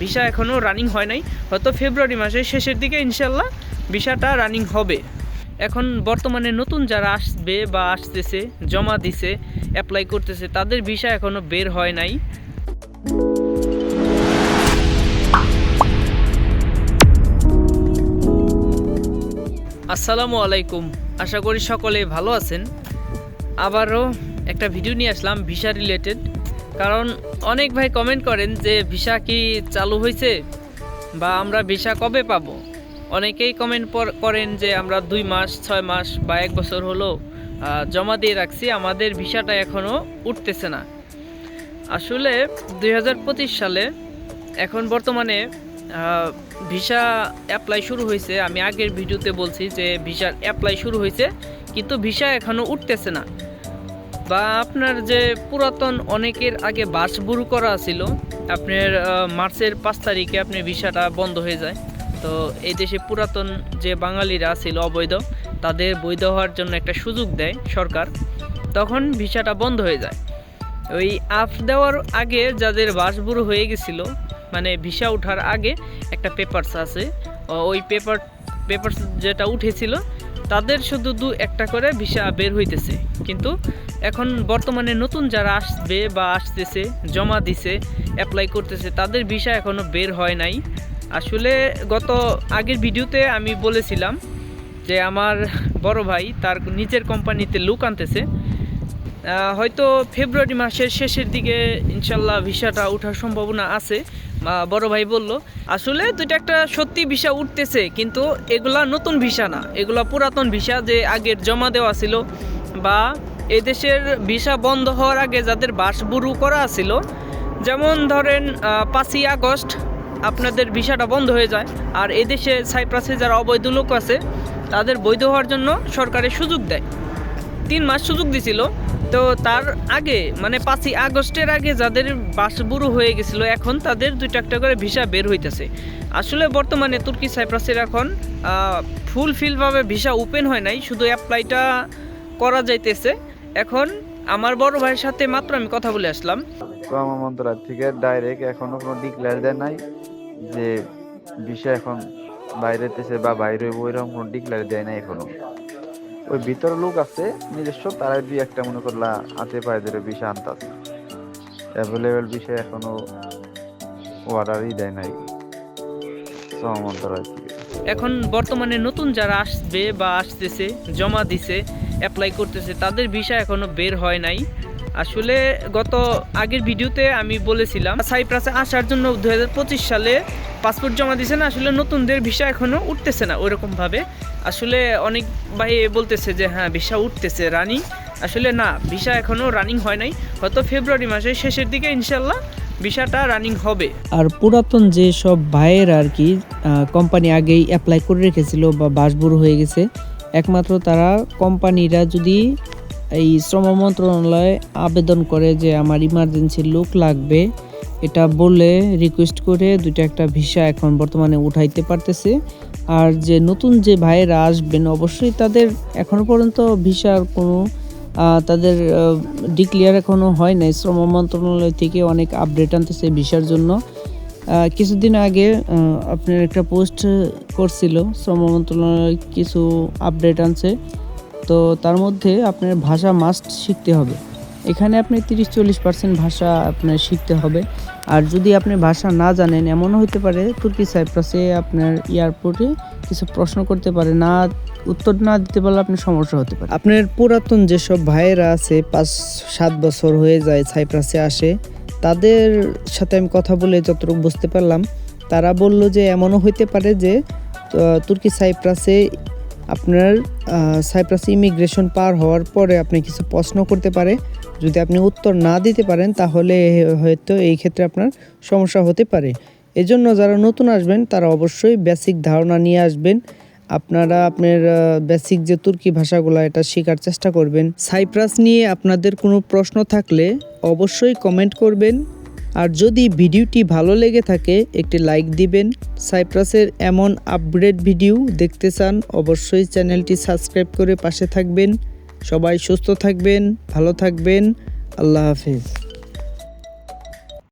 Visa এখনও running হয় নাই। হয়তো ফেব্রুয়ারি মাসের শেষের দিকে ইনশাল্লাহ ভিসাটা রানিং হবে। এখন বর্তমানে নতুন যারা আসবে বা আসতেছে, জমা দিছে অ্যাপ্লাই করতেছে, তাদের ভিসা এখনও বের হয় নাই। আসসালামু আলাইকুম। আশা করি সকলে ভালো আছেন। আবারও একটা ভিডিও নিয়ে আসলাম, ভিসা রিলেটেড কারণ অনেক ভাই কমেন্ট করেন যে, ভিসা কি চালু হয়েছে বা আমরা ভিসা কবে পাবো? অনেকেই কমেন্ট করেন যে, আমরা দুই মাস, ছয় মাস বা এক বছর হলো জমা দিয়ে রাখছি, আমাদের ভিসাটা এখনও উঠতেছে না। আসলে দু হাজার পঁচিশ সালে এখন বর্তমানে ভিসা অ্যাপ্লাই শুরু হয়েছে। আমি আগের ভিডিওতে বলছি যে ভিসার অ্যাপ্লাই শুরু হয়েছে, কিন্তু ভিসা এখনও উঠতেছে না। বা আপনার যে পুরাতন অনেকের আগে বাস বুরু করা ছিল, আপনার মার্চের পাঁচ তারিখে আপনি ভিসাটা বন্ধ হয়ে যায়। তো এই দেশে পুরাতন যে বাঙালিরা ছিল অবৈধ, তাদের বৈধ হওয়ার জন্য একটা সুযোগ দেয় সরকার। তখন ভিসাটা বন্ধ হয়ে যায়। ওই আপ দেওয়ার আগে যাদের বাস বুরু হয়ে গেছিল মানে ভিসা ওঠার আগে একটা পেপারস আছে। ওই পেপার, পেপারস যেটা উঠেছিল তাদের শুধু দু একটা করে ভিসা বের হইতেছে। কিন্তু এখন বর্তমানে নতুন যারা আসবে বা আসতেছে, জমা দিছে অ্যাপ্লাই করতেছে, তাদের ভিসা এখনও বের হয় নাই। আসলে গত আগের ভিডিওতে আমি বলেছিলাম যে আমার বড় ভাই তার নিজের কোম্পানিতে লুক আনতেছে। হয়তো ফেব্রুয়ারি মাসের শেষের দিকে ইনশাল্লাহ ভিসাটা ওঠার সম্ভাবনা আছে। বড় ভাই বলল, আসলে দুইটা একটা সত্যি ভিসা উঠতেছে, কিন্তু এগুলা নতুন ভিসা না। এগুলা পুরাতন ভিসা যে আগের জমা দেওয়া ছিল বা এদেশের ভিসা বন্ধ হওয়ার আগে যাদের বাসবুরু করা ছিল, যেমন ধরেন পাঁচই আগস্ট আপনাদের ভিসাটা বন্ধ হয়ে যায়, আর এদেশে সাইপ্রাসে যারা অবৈধ লোক আছে, তাদের বৈধ হওয়ার জন্য সরকারের সুযোগ দেয়। তিন মাস সুযোগ দিছিল তো তার আগে মানে পাঁচই আগস্টের আগে যাদের বাসবুরু হয়ে গেছিল, এখন তাদের দুইটা একটা করে ভিসা বের হইতেছে। আসলে বর্তমানে তুর্কি সাইপ্রাসের এখন ফুল ফিলভাবে ভিসা ওপেন হয় নাই, শুধু অ্যাপ্লাইটা করা যাইতেছে। এখন আমার বড় ভাইয়ের সাথে মাত্র আমি কথা বলে আসলাম। শ্রম মন্ত্রণালয় থেকে ডাইরেক্ট এখনও কোনো ডিক্লেয়ার দেয় নাই যে ভিসা এখন বাইরে তেছে বা বাইরে হইবো, এরকম কোনো ডিক্লেয়ার দেয় নাই এখনও। ওই ভিতরে লোক আছে, নিজস্ব, তারাই দুই একটা মনে করলা হাতে পায়ে ধরে আনতাছে। অ্যাভেলেবেল বিষয় এখনও অর্ডারই দেয় নাই। এখন বর্তমানে নতুন যারা আসবে বা আসতেছে, জমা দিছে অ্যাপ্লাই করতেছে, তাদের ভিসা এখনও বের হয় নাই। আসলে গত আগের ভিডিওতে আমি বলেছিলাম, সাইপ্রাসে আসার জন্য দু হাজার পঁচিশ সালে পাসপোর্ট জমা দিছে না, আসলে নতুনদের ভিসা এখনও উঠতেছে না ওইরকমভাবে। আসলে অনেক ভাই বলতেছে যে হ্যাঁ ভিসা উঠতেছে রানিং আসলে না, ভিসা এখনও রানিং হয় নাই, হয়তো ফেব্রুয়ারি মাসের শেষের দিকে ইনশাল্লাহ ভিসাটা রানিং হবে। আর পুরাতন যে সব ভাইয়ের আর কি কোম্পানি আগেই অ্যাপ্লাই করে রেখেছিল বা বাসবুরু হয়ে গেছে, একমাত্র তারা কোম্পানিরা যদি এই শ্রম মন্ত্রণালয়ে আবেদন করে যে আমার ইমার্জেন্সি লোক লাগবে। এটা বলে রিকোয়েস্ট করে দুইটা একটা ভিসা এখন বর্তমানে উঠাইতে পারতেছে। আর যে নতুন যে ভাইয়েরা আসবেন, অবশ্যই তাদের এখনও পর্যন্ত ভিসার কোনো তাদের ডিক্লিয়ার এখনও হয় নাই। শ্রম মন্ত্রণালয় থেকে অনেক আপডেট আনতেছে ভিসার জন্য। কিছুদিন আগে আপনার একটা পোস্ট করছিল। শ্রম মন্ত্রণালয় কিছু আপডেট আনছে। তো তার মধ্যে আপনার ভাষা মাস্ট শিখতে হবে। এখানে আপনি তিরিশ চল্লিশ পার্সেন্ট ভাষা আপনার শিখতে হবে। আর যদি আপনি ভাষা না জানেন এমনও হতে পারে তুর্কি সাইপ্রাসে আপনার এয়ারপোর্টে কিছু প্রশ্ন করতে পারে, না, উত্তর না দিতে পারলে আপনার সমস্যা হতে পারে। আপনার পুরাতন যেসব ভাইয়েরা আছে, পাঁচ, সাত বছর হয়ে যায় সাইপ্রাসে আসে, তাদের সাথে আমি কথা বলে যতটুকু বুঝতে পারলাম, তারা বলল যে এমনও হইতে পারে যে তুর্কি সাইপ্রাসে আপনার সাইপ্রাসে ইমিগ্রেশন পার হওয়ার পরে আপনি কিছু প্রশ্ন করতে পারে। যদি আপনি উত্তর না দিতে পারেন, তাহলে হয়তো এই ক্ষেত্রে আপনার সমস্যা হতে পারে। এজন্য যারা নতুন আসবেন, তারা অবশ্যই বেসিক ধারণা নিয়ে আসবেন। আপনারা আপনার বেসিক যে তুর্কি ভাষাগুলো, এটা শেখার চেষ্টা করবেন। সাইপ্রাস নিয়ে আপনাদের কোনো প্রশ্ন থাকলে অবশ্যই কমেন্ট করবেন। আর যদি ভিডিওটি ভালো লেগে থাকে, একটি লাইক দিবেন। সাইপ্রাসের এমন আপগ্রেড ভিডিও দেখতে চান, অবশ্যই চ্যানেলটি সাবস্ক্রাইব করে পাশে থাকবেন। সবাই সুস্থ থাকবেন, ভালো থাকবেন। আল্লাহ হাফিজ।